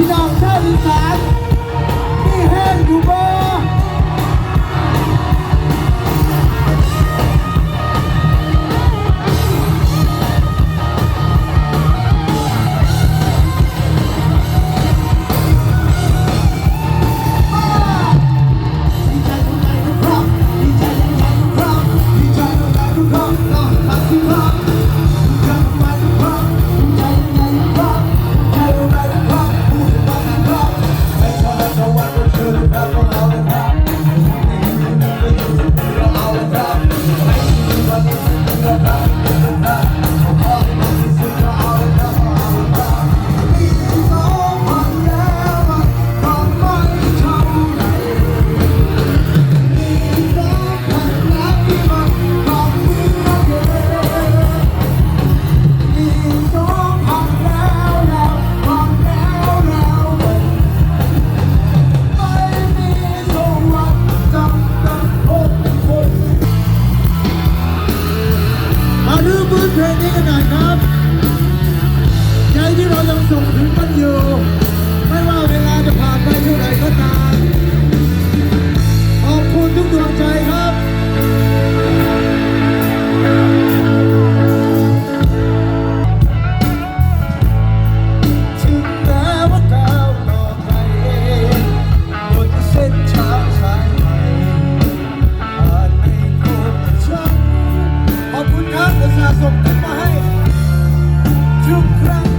พี่น้องชาวอีสานที่แห้งอยู่บ่ Bye. ฟื้นเพลงนี้กันหน่อยครับ ใจที่เรายังส่งถึงมันอยู่ ไม่ว่าเวลาจะผ่านไปเท่าไหร่ก็ตาม ข้าจะสะสมกันมาให้ทุกครั้ง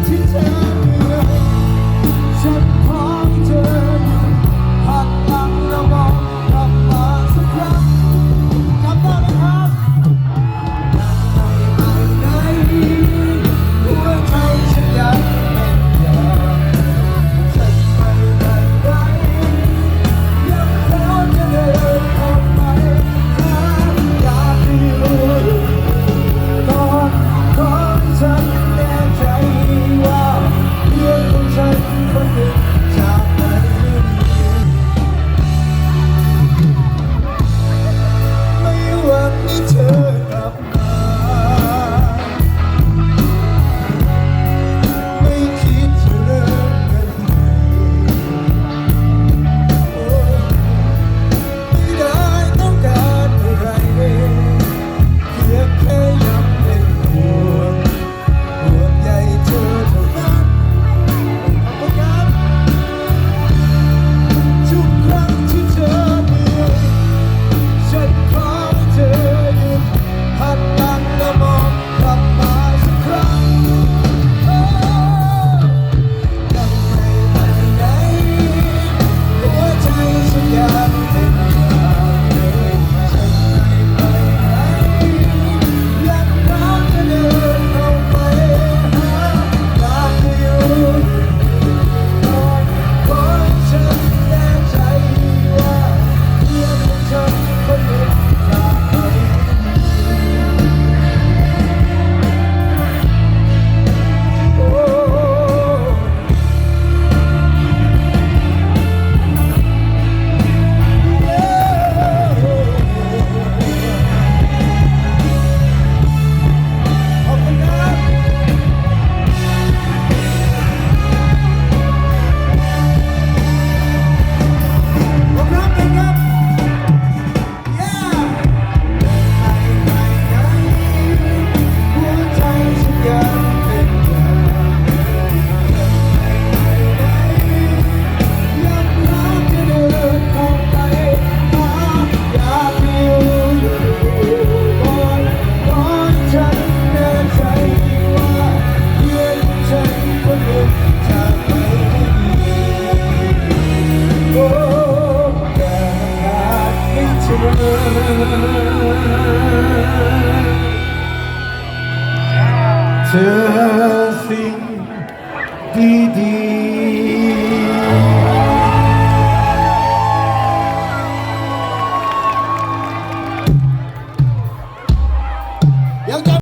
to think